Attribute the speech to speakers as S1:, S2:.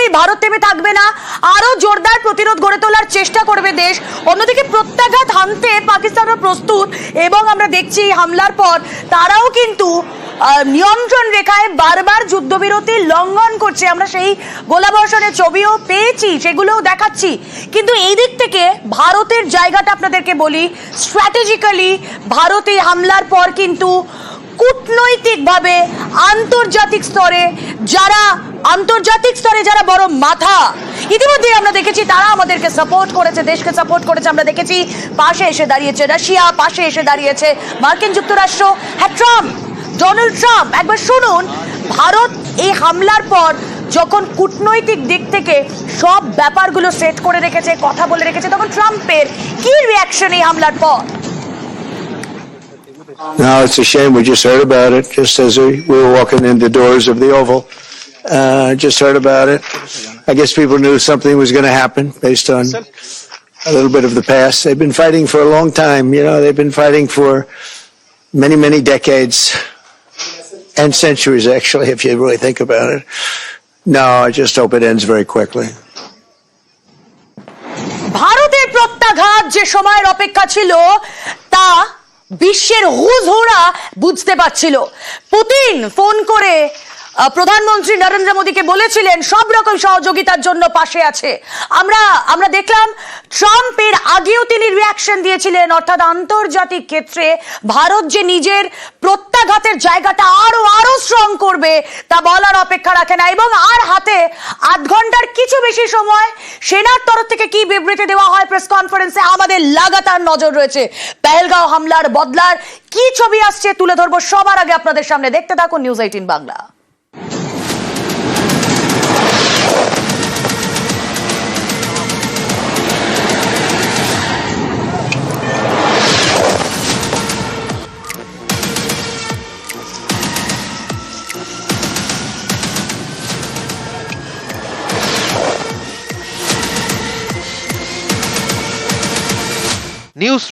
S1: একদমই ভারত থেমে থাকবে না। আরও জোরদার প্রতিরোধ গড়ে তোলার চেষ্টা করবে দেশ। অন্যদিকে প্রত্যাঘাত হানতে পাকিস্তানও প্রস্তুত এবং আমরা দেখছি হামলার পর তারাও কিন্তু নিয়ন্ত্রণ রেখায় বারবার যুদ্ধবিরতি লঙ্ঘন করছে। আমরা সেই গোলাবর্ষণের ছবিও পেয়েছি, সেগুলোও দেখাচ্ছি। কিন্তু এই দিক থেকে ভারতের জায়গাটা আপনাদেরকে বলি স্ট্র্যাটেজিক্যালি ভারত হামলার পর কিন্তু কূটনৈতিকভাবে আন্তর্জাতিক স্তরে যারা আন্তর্জাতিক স্তরে যারা বড় মাথা ইতিমধ্যে আমরা দেখেছি তারা আমাদেরকে সাপোর্ট করেছে দেশকে সাপোর্ট করেছে আমরা দেখেছি পাশে এসে দাঁড়িয়েছে রাশিয়া পাশে এসে দাঁড়িয়েছে মার্কিন যুক্তরাষ্ট্র হ্যাঁ ট্রাম্প ডোনাল্ড ট্রাম্প একবার শুনুন ভারত এই হামলার পর যখন কূটনৈতিক দিক থেকে সব ব্যাপারগুলো সেট করে রেখেছে কথা বলে রেখেছে তখন ট্রাম্পের কি রিয়াকশন এই হামলার পর
S2: No, it's a shame. We just heard about it just as we were walking in the doors of the Oval. Uh, just heard about it. I guess people knew something was going to happen based on a little bit of the past. They've been fighting for a long time. You know, they've been fighting for many, many decades and centuries, actually, if you really think about it. No, I just hope it ends very quickly.
S1: ভারতের প্রত্যাঘাত যে সময়ের অপেক্ষা ছিল তা বিশ্বের হুজহুরা বুঝতে পারছিল Putin phone করে প্রধানমন্ত্রী নরেন্দ্র মোদীকে বলেছিলেন, সব রকম সহযোগিতার জন্য পাশে আছে। আমরা আমরা দেখলাম ট্রাম্পের আগেও তিনি রিয়াকশন দিয়েছিলেন, অর্থাৎ আন্তর্জাতিক ক্ষেত্রে ভারত যে নিজের প্রত্যাঘাতের জায়গাটা আরও আরও স্ট্রং করবে, তা বলার অপেক্ষা রাখে না। এবং আর হাতে আধ ঘণ্টার কিছু বেশি সময় সেনার তরফ থেকে কি বিবৃতি দেওয়া হয় প্রেস কনফারেন্সে আমাদের লাগাতার নজর রয়েছে। পেহেলগাঁও হামলার বদলার কি ছবি আসছে তুলে ধরবো সবার আগে আপনাদের সামনে। দেখতে থাকুন নিউজ এইটিন বাংলা
S3: নিউজ